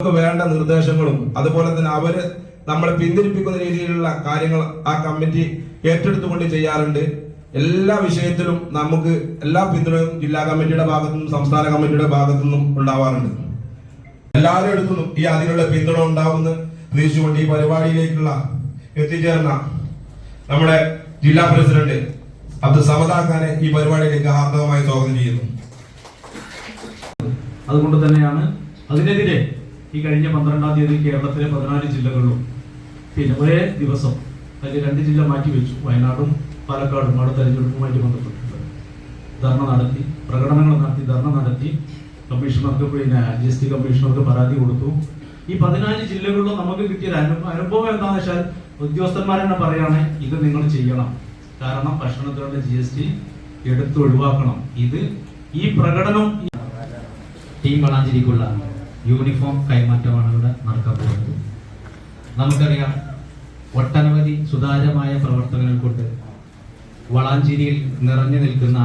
വേണ്ട നിർദ്ദേശങ്ങളും അതുപോലെ തന്നെ അവർ നമ്മളെ പിന്തിരിപ്പിക്കുന്ന രീതിയിലുള്ള കാര്യങ്ങൾ ആ കമ്മിറ്റി ഏറ്റെടുത്തുകൊണ്ട് ചെയ്യാറുണ്ട്. എല്ലാ വിഷയത്തിലും നമുക്ക് എല്ലാ പിന്തുണയും ജില്ലാ കമ്മിറ്റിയുടെ ഭാഗത്തു നിന്നും സംസ്ഥാന കമ്മിറ്റിയുടെ ഭാഗത്തു നിന്നും ഉണ്ടാവാറുണ്ട്. എല്ലാവരുടെ നിന്നും ഈ അതിനുള്ള പിന്തുണ ഉണ്ടാവുമെന്ന് പ്രതീക്ഷിച്ചുകൊണ്ട് ഈ പരിപാടിയിലേക്കുള്ള എത്തിച്ചേർന്ന നമ്മുടെ ജില്ലാ പ്രസിഡന്റ് അബ്ദുൽ സമദാഖാനെ ഈ പരിപാടിയിലേക്ക് ഹാർദവമായി സ്വാഗതം ചെയ്യുന്നു. അതുകൊണ്ട് തന്നെയാണ് അതിനെതിരെ ഈ കഴിഞ്ഞ പന്ത്രണ്ടാം തീയതി കേരളത്തിലെ പതിനാല് ജില്ലകളിലും പിന്നെ ഒരേ ദിവസം അതിൽ രണ്ട് ജില്ല മാറ്റി വെച്ചു. വയനാടും പാലക്കാടും അവിടെ തെരഞ്ഞെടുപ്പുമായിട്ട് ബന്ധപ്പെട്ടിട്ടുണ്ട്. ധർണ നടത്തി പ്രകടനങ്ങൾ നടത്തി ധർണ നടത്തി. കമ്മീഷണർക്ക് പിന്നെ ജി എസ് ടി കമ്മീഷണർക്ക് പരാതി കൊടുത്തു. ഈ പതിനാല് ജില്ലകളിലും നമുക്ക് കിട്ടിയ അനുഭവം എന്താണെന്ന് വെച്ചാൽ ഉദ്യോഗസ്ഥന്മാർ തന്നെ പറയാണ് ഇത് നിങ്ങൾ ചെയ്യണം. കാരണം ഭക്ഷണത്തിലുള്ള ജി എസ് ടി എടുത്ത് ഒഴിവാക്കണം. ഇത് ഈ പ്രകടനം ടീം വളാഞ്ചേരിക്കുള്ള യൂണിഫോം കൈമാറ്റമാണ് ഇവിടെ നടക്കാൻ പോകുന്നത്. നമുക്കറിയാം ഒട്ടനവധി സുതാര്യമായ പ്രവർത്തനങ്ങൾ കൊണ്ട് വളാഞ്ചേരിയിൽ നിറഞ്ഞു നിൽക്കുന്ന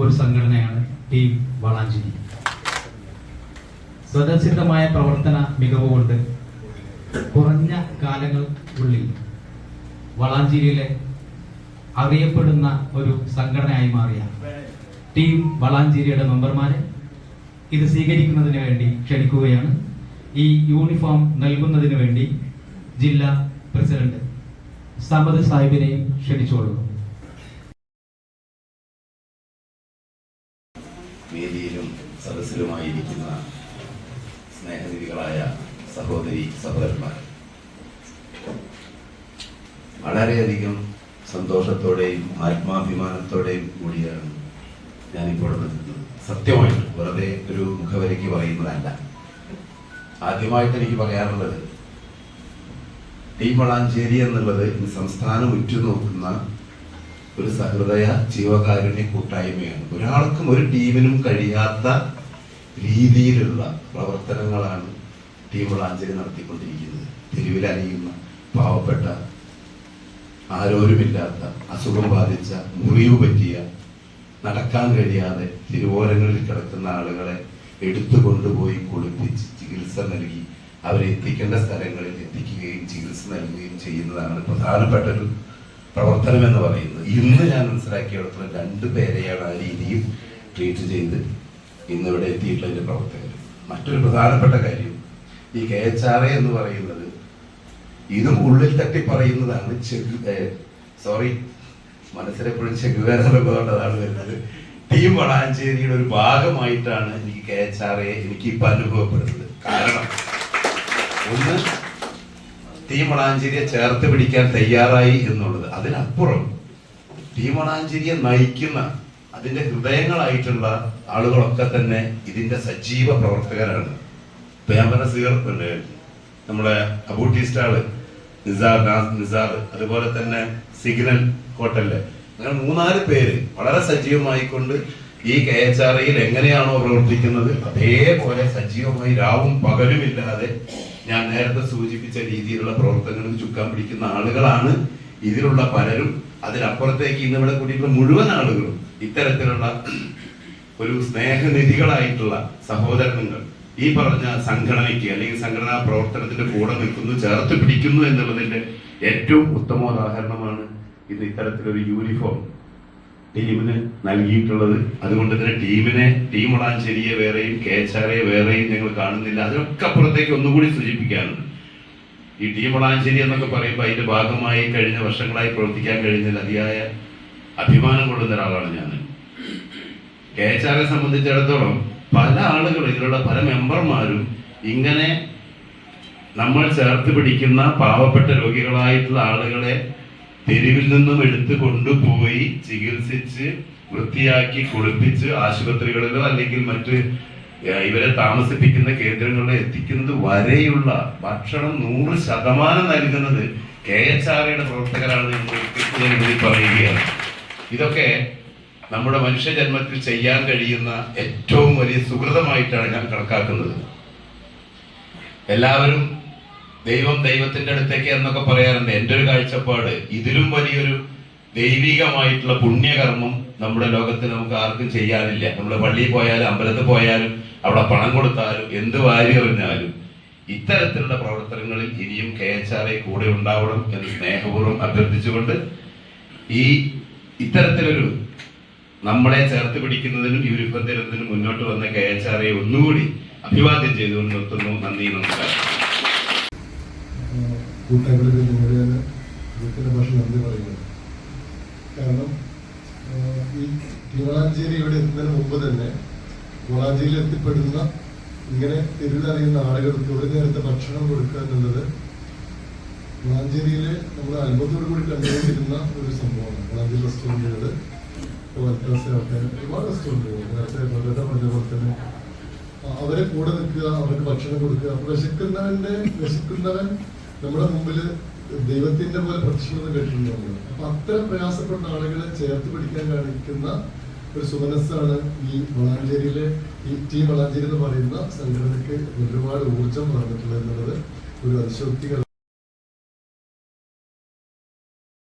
ഒരു സംഘടനയാണ് ടീം വളാഞ്ചേരി. സ്വതസിദ്ധമായ പ്രവർത്തന മികവ് കൊണ്ട് കുറഞ്ഞ കാലങ്ങൾക്കുള്ളിൽ വളാഞ്ചേരിയിലെ അറിയപ്പെടുന്ന ഒരു സംഘടനയായി മാറിയ ടീം വളാഞ്ചേരിയുടെ മെമ്പർമാരെ ഇത് സ്വീകരിക്കുന്നതിന് വേണ്ടി ക്ഷണിക്കുകയാണ്. ഈ യൂണിഫോം നൽകുന്നതിന് വേണ്ടി ജില്ലാ പ്രസിഡന്റ് സമദ് സാഹിബിനെയും ക്ഷണിച്ചുകൊള്ളുന്നു വേദിയിലും സദസ്സിലുമായിരിക്കുന്ന സ്നേഹനിധികളായ സഹോദരി സഹോദരന്മാർ വളരെയധികം സന്തോഷത്തോടെയും ആത്മാഭിമാനത്തോടെയും കൂടിയാണ് ഞാനിപ്പോൾ നിൽക്കുന്നത് സത്യമായിട്ട് വെറുതെ ഒരു മുഖവരയ്ക്ക് പറയുന്നതല്ല. ആദ്യമായിട്ട് എനിക്ക് പറയാനുള്ളത് ടി വളാഞ്ചേരി എന്നുള്ളത് ഇന്ന് സംസ്ഥാനം ഉറ്റുനോക്കുന്ന ഒരു സഹൃദയ ജീവകാരുണ്യ കൂട്ടായ്മയാണ്. ഒരാൾക്കും ഒരു ടീമിനും കഴിയാത്ത രീതിയിലുള്ള പ്രവർത്തനങ്ങളാണ് ടി വളാഞ്ചേരി നടത്തിക്കൊണ്ടിരിക്കുന്നത്. തെരുവിൽ അലിയുന്ന പാവപ്പെട്ട ആരോരുമില്ലാത്ത അസുഖം ബാധിച്ച മുറിവ് പറ്റിയ നടക്കാൻ കഴിയാതെ തിരുവോരങ്ങളിൽ കിടക്കുന്ന ആളുകളെ എടുത്തു കൊണ്ടുപോയി കുളിപ്പിച്ച് ചികിത്സ നൽകി അവരെ എത്തിക്കേണ്ട സ്ഥലങ്ങളിൽ എത്തിക്കുകയും ചികിത്സ നൽകുകയും ചെയ്യുന്നതാണ് പ്രധാനപ്പെട്ട ഒരു പ്രവർത്തനം എന്ന് പറയുന്നത്. ഇന്ന് ഞാൻ മനസ്സിലാക്കിയിടത്തോളം രണ്ട് പേരെയാണ് ആ രീതിയിൽ ട്രീറ്റ് ചെയ്ത് ഇന്നിവിടെ എത്തിയിട്ടുള്ള എത്തിയിട്ടുള്ള പ്രവർത്തകർ. മറ്റൊരു പ്രധാനപ്പെട്ട കാര്യം ഈ കെ എച്ച് ആർ എ എന്ന് പറയുന്നത് ഇതും ഉള്ളിൽ തട്ടി പറയുന്നതാണ് സോറി മനസ്സിലെപ്പോഴും ചെകുവേറുള്ളതാണ് വരുന്നത്. ടീം വളാഞ്ചേരിയുടെ ഒരു ഭാഗമായിട്ടാണ് എനിക്ക് കെ എച്ച് ആർ എ എനിക്ക് ഇപ്പം അനുഭവപ്പെടുന്നത്. കാരണം ഒന്ന് ടീം വളാഞ്ചേരിയെ ചേർത്ത് പിടിക്കാൻ തയ്യാറായി എന്നുള്ളത്. അതിനപ്പുറം ടീം വളാഞ്ചേരിയെ നയിക്കുന്ന അതിന്റെ ഹൃദയങ്ങളായിട്ടുള്ള ആളുകളൊക്കെ തന്നെ ഇതിന്റെ സജീവ പ്രവർത്തകരാണ്. പറഞ്ഞ സീർപ്പുണ്ട് നമ്മുടെ അബൂട്ടി സ്റ്റാൾ നിസാർ നിസാർ അതുപോലെ തന്നെ സിഗ്നൽ ഹോട്ടലിൽ. അങ്ങനെ മൂന്നാൽ പേര് വളരെ സജീവമായിക്കൊണ്ട് ഈ കെ എച്ച് ആർ ഐയിൽ എങ്ങനെയാണോ പ്രവർത്തിക്കുന്നത് അതേപോലെ സജീവമായി രാവും പകലും ഇല്ലാതെ ഞാൻ നേരത്തെ സൂചിപ്പിച്ച രീതിയിലുള്ള പ്രവർത്തനങ്ങൾ ചുക്കാൻ പിടിക്കുന്ന ആളുകളാണ് ഇതിലുള്ള പലരും. അതിനപ്പുറത്തേക്ക് ഇന്ന് ഇവിടെ കൂടിയിട്ടുള്ള മുഴുവൻ ആളുകളും ഇത്തരത്തിലുള്ള ഒരു സ്നേഹനിധികളായിട്ടുള്ള സഹോദരങ്ങൾ ഈ പറഞ്ഞ സംഘടനയ്ക്ക് അല്ലെങ്കിൽ സംഘടനാ പ്രവർത്തനത്തിന്റെ കൂടെ നിൽക്കുന്നു ചേർത്ത് പിടിക്കുന്നു എന്നുള്ളതിന്റെ ഏറ്റവും ഉത്തമോദാഹരണമാണ് ഇന്ന് ഇത്തരത്തിലൊരു യൂണിഫോം ടീമിന് നൽകിയിട്ടുള്ളത്. അതുകൊണ്ട് തന്നെ ടീമിനെ ടീം വളാഞ്ചേരിയെ വേറെയും കെ എച്ച് വേറെയും ഞങ്ങൾ കാണുന്നില്ല. അതിനൊക്കെ അപ്പുറത്തേക്ക് ഒന്നുകൂടി സൂചിപ്പിക്കാനുണ്ട്. ഈ ടീം വളാഞ്ചേരി എന്നൊക്കെ പറയുമ്പോൾ അതിന്റെ ഭാഗമായി കഴിഞ്ഞ വർഷങ്ങളായി പ്രവർത്തിക്കാൻ കഴിഞ്ഞതിൽ അതിയായ അഭിമാനം കൊള്ളുന്ന ഒരാളാണ് ഞാൻ. കെ എച്ച് ആറെ സംബന്ധിച്ചിടത്തോളം പല ആളുകളും ഇതിലുള്ള പല മെമ്പർമാരും ഇങ്ങനെ നമ്മൾ ചേർത്ത് പിടിക്കുന്ന പാവപ്പെട്ട രോഗികളായിട്ടുള്ള ആളുകളെ തെരുവിൽ നിന്നും എടുത്തു കൊണ്ടുപോയി ചികിത്സിച്ച് വൃത്തിയാക്കി കുളിപ്പിച്ച് ആശുപത്രികളിലോ അല്ലെങ്കിൽ മറ്റ് ഇവരെ താമസിപ്പിക്കുന്ന കേന്ദ്രങ്ങളിൽ എത്തിക്കുന്നത് വരെയുള്ള ഭക്ഷണം നൂറ് ശതമാനം നൽകുന്നത് കെ എച്ച് ആർ യുടെ പ്രവർത്തകരാണ് പറയുകയാണ്. ഇതൊക്കെ നമ്മുടെ മനുഷ്യജന്മത്തിൽ ചെയ്യാൻ കഴിയുന്ന ഏറ്റവും വലിയ സുഹൃതമായിട്ടാണ് ഞാൻ കണക്കാക്കുന്നത്. എല്ലാവരും ദൈവം ദൈവത്തിന്റെ അടുത്തേക്ക് എന്നൊക്കെ പറയാറുണ്ട്. എന്റെ ഒരു കാഴ്ചപ്പാട് ഇതിലും വലിയൊരു ദൈവികമായിട്ടുള്ള പുണ്യകർമ്മം നമ്മുടെ ലോകത്ത് നമുക്ക് ആർക്കും ചെയ്യാനില്ല. നമ്മൾ പള്ളിയിൽ പോയാലും അമ്പലത്തിൽ പോയാലും അവിടെ പണം കൊടുത്താലും എന്ത് വാരി എറിഞ്ഞാലും ഇത്തരത്തിലുള്ള പ്രവർത്തനങ്ങളിൽ ഇനിയും കെ എച്ച് ആർ ഐ കൂടെ ഉണ്ടാവണം എന്ന് സ്നേഹപൂർവം അഭ്യർത്ഥിച്ചുകൊണ്ട് ഈ ഇത്തരത്തിലൊരു നമ്മളെ ചേർത്ത് പിടിക്കുന്നതിനും ഈ വിരുദ്ധത്തിനും മുന്നോട്ട് വന്ന കെ എച്ച് ആർ ഐ ഒന്നുകൂടി അഭിവാദ്യം ചെയ്തുകൊണ്ട് നിർത്തുന്നു. നന്ദി നമസ്കാരം. കൂട്ടായ്മയിൽ നിങ്ങളുടെ അദ്ദേഹത്തിന്റെ ഭാഷ നന്ദി പറയുന്നത് കാരണം ഈ തിരുവളാഞ്ചേരി ഇവിടെ എത്തുന്നതിന് മുമ്പ് തന്നെ വളാഞ്ചേരിയിൽ എത്തിപ്പെടുന്ന ഇങ്ങനെ തെരുവിലറിയുന്ന ആളുകൾക്ക് ഒരു നേരത്തെ ഭക്ഷണം കൊടുക്കുക എന്നുള്ളത് വളാഞ്ചേരിയിൽ നമ്മൾ അത്ഭുതത്തോടു കൂടി കണ്ടുകൊണ്ടിരുന്ന ഒരു സംഭവമാണ്. വളാഞ്ചേരി റെസ്റ്റോറന്റുകൾ ഒരുപാട് റെസ്റ്റോറന്റുകൾ നേരത്തെ പറഞ്ഞ പോലെ തന്നെ. അവരെ കൂടെ നിൽക്കുക അവർക്ക് ഭക്ഷണം കൊടുക്കുക. വിശക്കുന്നവന്റെ വിശക്കുന്നവൻ നമ്മുടെ മുമ്പിൽ ദൈവത്തിന്റെ പോലെ പ്രത്യക്ഷത കേട്ടിട്ടുണ്ട്. അപ്പൊ അത്തരം പ്രയാസപ്പെട്ട ആളുകളെ ചേർത്ത് പിടിക്കാൻ കാണിക്കുന്ന ഒരു സുമനസ്സാണ് ഈ വളാഞ്ചേരിയിലെ ഈ ടീം വളാഞ്ചേരി എന്ന് പറയുന്ന സംഘടനയ്ക്ക് ഒരുപാട് ഊർജം പറഞ്ഞിട്ടുള്ളത് എന്നുള്ളത് ഒരു അതിശോക്തികൾ